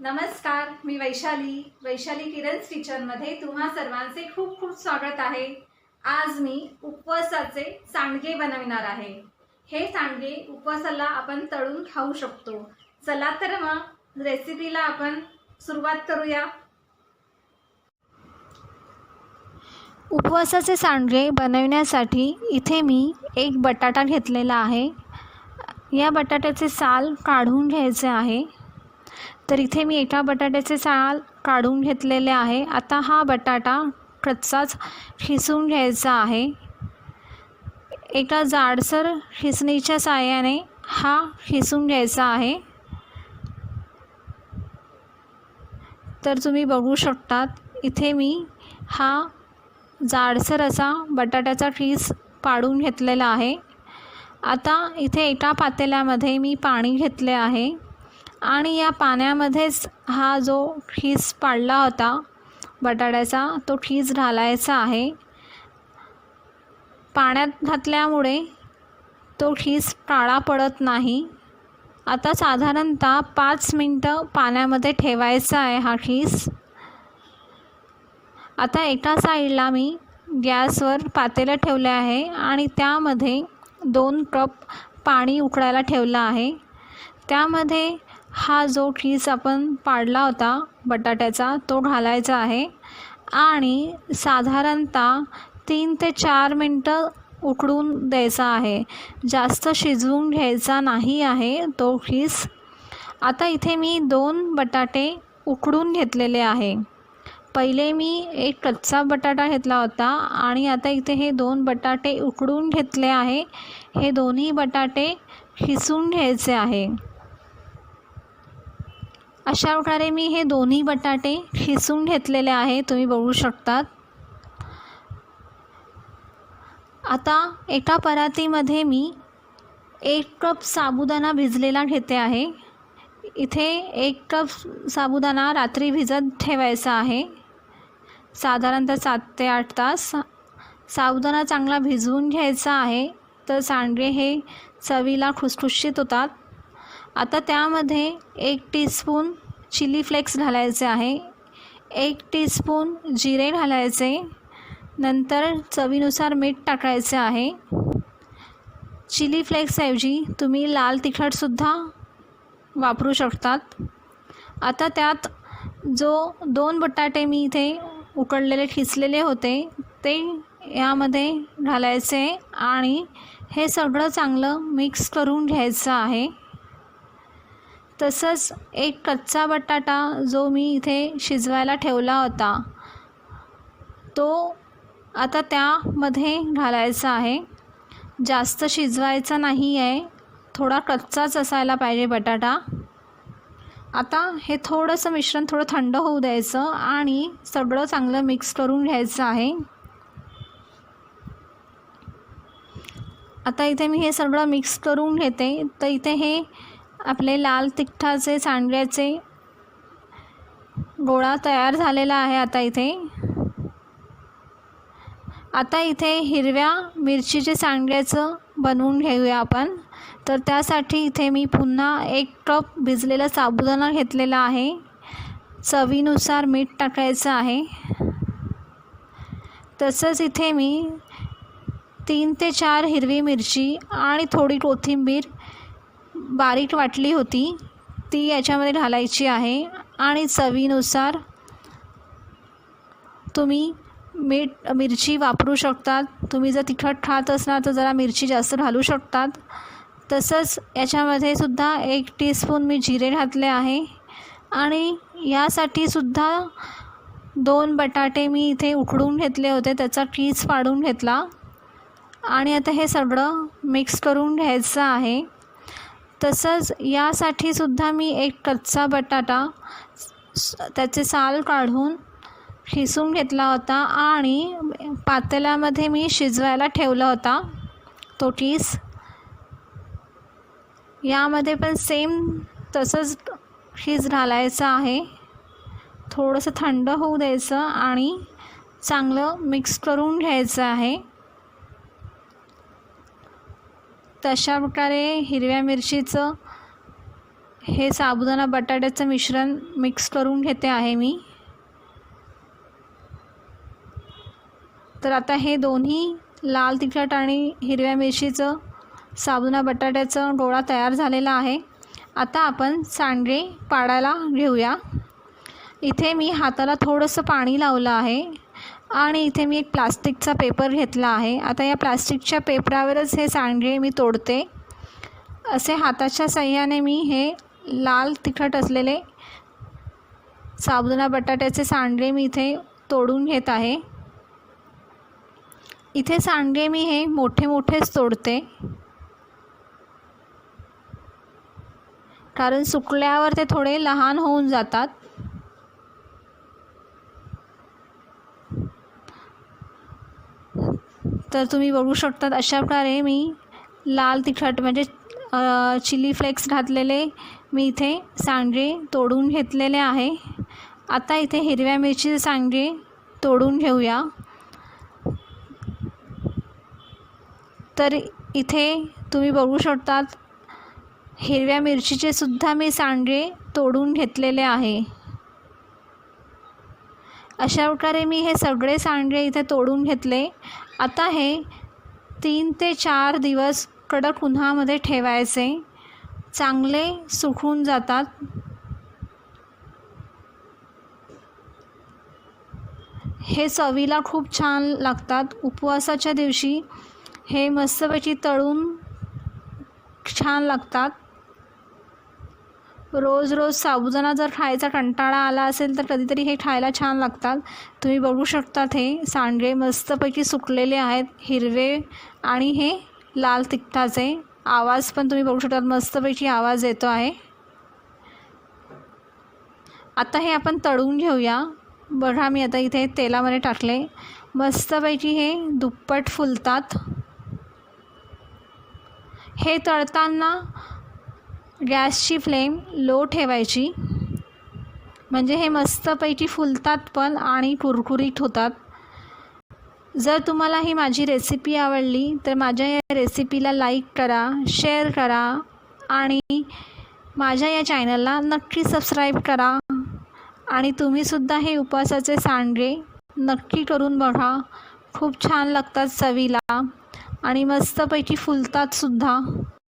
नमस्कार मी वैशाली. वैशाली किरणस किचनमध्ये तुम्हा सर्वांचे खूप खूप स्वागत आहे. आज मी उपवासाचे सांडगे बनविणार आहे. हे सांडगे उपवासाला आपण तळून खाऊ शकतो. चला तर मग रेसिपीला आपण सुरुवात करूया. उपवासाचे सांडगे बनवण्यासाठी इथे मी एक बटाटा घेतलेला आहे. या बटाट्याचे साल काढून घ्यायचे आहे. तर इथे मी एका बटाट्याचे साल काढून घेतलेले आहे. आता हा बटाटा कच्चाच खिसून घ्यायचा आहे. एका जाडसर खिसणीच्या साह्याने हा खिसून घ्यायचा आहे. तर तुम्ही बघू शकतात इथे मी हा जाडसर असा बटाट्याचा खीस पाडून घेतलेला आहे. आता इथे एका पातेल्यामध्ये मी पाणी घेतले आहे. आणि या पाण्यामध्येच हा जो खीस पाडला होता बटाट्याचा तो ठीस घालायचा आहे. पाण्यात घातल्यामुळे तो ठीस काळा पडत नाही. आता साधारणतः पाच मिनटं पाण्यामध्ये ठेवायचा आहे हा खीस. आता एका साईडला मी गॅसवर पातेलं ठेवले आहे आणि त्यामध्ये दोन कप पाणी उकळायला ठेवलं आहे. त्यामध्ये हा जो खीस आपण पाडला होता बटाट्याचा तो घालायचा आहे. आणि साधारणतः तीन ते चार मिनटं उकडून द्यायचा आहे. जास्त शिजवून घ्यायचा नाही आहे तो खीस आता इथे मी दोन बटाटे उकडून घेतलेले आहे. पहिले मी एक कच्चा बटाटा घेतला होता आणि आता इथे हे दोन बटाटे उकडून घेतले आहे. हे दोन्ही बटाटे खिसून घ्यायचे आहे. अशा प्रकारे मी हे दोन्ही बटाटे खिसून घेतलेले आहे तुम्ही बघू शकतात. आता एका परातीमध्ये मी एक कप साबुदाणा भिजलेला घेते आहे. इथे एक कप साबुदाणा रात्री भिजत ठेवायचा आहे. साधारणतः सात ते आठ तास. साबुदाणा चांगला भिजवून घ्यायचा आहे तर सांडगे हे चवीला खुसखुशीत होतात. आता त्यामध्ये एक टीस्पून चिली फ्लेक्स घालायचे आहे. एक टीस्पून जिरे घालायचे. नंतर चवीनुसार मीठ टाकायचे आहे. चिली फ्लेक्सऐवजी तुम्ही लाल तिखटसुद्धा वापरू शकतात. आता त्यात जो दोन बटाटे मी इथे उकडलेले खिचलेले होते ते यामध्ये घालायचे आणि हे सगळं चांगलं मिक्स करून घ्यायचं आहे. तसंच एक कच्चा बटाटा जो मी इथे शिजवायला ठेवला होता तो आता त्यामध्ये घालायचा आहे. जास्त शिजवायचा नाही आहे थोडा कच्चाच असायला पाहिजे बटाटा. आता हे थोडंसं मिश्रण थोडं थंड होऊ द्यायचं आणि सगळं चांगलं मिक्स करून घ्यायचं आहे. आता इथे मी हे सगळं मिक्स करून घेते. तर इथे हे आपले लाल तिखटाचे सांडव्याचे गोळा तयार झालेला आहे आता इथे. आता इथे हिरव्या मिरचीचे सांडग्याचं बनवून घेऊया आपण. तर त्यासाठी इथे मी पुन्हा एक कप भिजलेला साबुदाणा घेतलेला आहे. चवीनुसार मीठ टाकायचं आहे. तसंच इथे मी तीन ते चार हिरवी मिरची आणि थोडी कोथिंबीर बारीक वाटली होती ती याच्यामध्ये घालायची आहे. आणि चवीनुसार तुम्ही मीठ मिरची वापरू शकतात. तुम्ही जर तिखट खात असणार तर जरा मिरची जास्त घालू शकतात. तसंच याच्यामध्ये सुद्धा एक टीस्पून मी जिरे घातले आहे. आणि यासाठी सुद्धा दोन बटाटे मी इथे उकडून घेतले होते त्याचा कीस पाडून घेतला. आणि आता हे सगळं मिक्स करून घ्यायचं आहे. तसंच यासाठी सुद्धा मी एक कच्चा बटाटा त्याचे साल काढून खिसून घेतला होता आणि पातेल्यामध्ये मी शिजवायला ठेवला होता तो कीस. यामध्ये पण सेम तसंच खीस घालायचं आहे. थोडंसं थंड होऊ द्यायचं आणि चांगलं मिक्स करून घ्यायचं आहे. तशा प्रकारे हिरव्या मिरचीचं हे साबुदाणा बटाट्याचं मिश्रण मिक्स करून घेते आहे मी. तर आता हे दोन्ही लाल तिखट आणि हिरव्या मिरचीचं साबुदाणा बटाट्याचं गोळा तयार झालेला आहे. आता आपण सांडगे पाडायला घेऊया. इथे मी हाताला थोडंसं पाणी लावलं आहे. आणि इथे मी एक प्लास्टिकचा पेपर घेतला आहे. आता या प्लास्टिकच्या पेपरावरच हे सांडगे मी तोडते. असे हाताच्या सहाय्याने मी हे लाल तिखट असलेले साबुदाणा बटाट्याचे सांडगे मी इथे तोडून घेत आहे. इथे सांडगे मी हे मोठे मोठेच तोडते. कारण सुकल्यावर ते थोडे लहान होऊन जातात. तर तुम्ही बघू शकतात अशा प्रकारे मी लाल तिखट म्हणजे चिली फ्लेक्स घातलेले मी इथे सांडगे तोडून घेतलेले आहे. आता इथे हिरव्या मिरचीचे सांडगे तोडून घेऊया. तर इथे तुम्ही बघू शकतात हिरव्या मिरचीचे सुद्धा मी सांडगे तोडून घेतलेले आहे. अशा प्रकारे मी हे सगळे सांडगे इथे तोडून घेतले. आता हे तीन ते चार दिवस कडक उन्हामध्ये ठेवायचे. चांगले सुकून जातात. हे चवीला खूप छान लागतात. उपवासाच्या दिवशी हे मस्तपैकी तळून छान लागतात. रोज रोज साबुदाणा जर खायचा कंटाळा आला असेल तर कधीतरी हे खायला छान लागतात. तुम्ही बघू शकतात हे सांडगे मस्तपैकी सुकलेले आहेत हिरवे आणि हे लाल तिखटाचे. आवाज पण तुम्ही बघू शकतात मस्तपैकी आवाज येतो आहे. आता हे आपण तळून घेऊया. बघा मी आता इथे तेलामध्ये टाकले. मस्तपैकी हे दुप्पट फुलतात. हे तळताना गॅसची फ्लेम लो ठेवायची. म्हणजे हे मस्तपैकी फुलतात पण आणि कुरकुरीत होतात. जर तुम्हाला ही माझी रेसिपी आवडली तर माझ्या या रेसिपीला लाईक करा शेअर करा आणि माझ्या या चॅनलला नक्की सबस्क्राईब करा. आणि तुम्हीसुद्धा हे उपवासाचे सांडगे नक्की करून बघा. खूप छान लागतात चवीला आणि मस्तपैकी फुलतातसुद्धा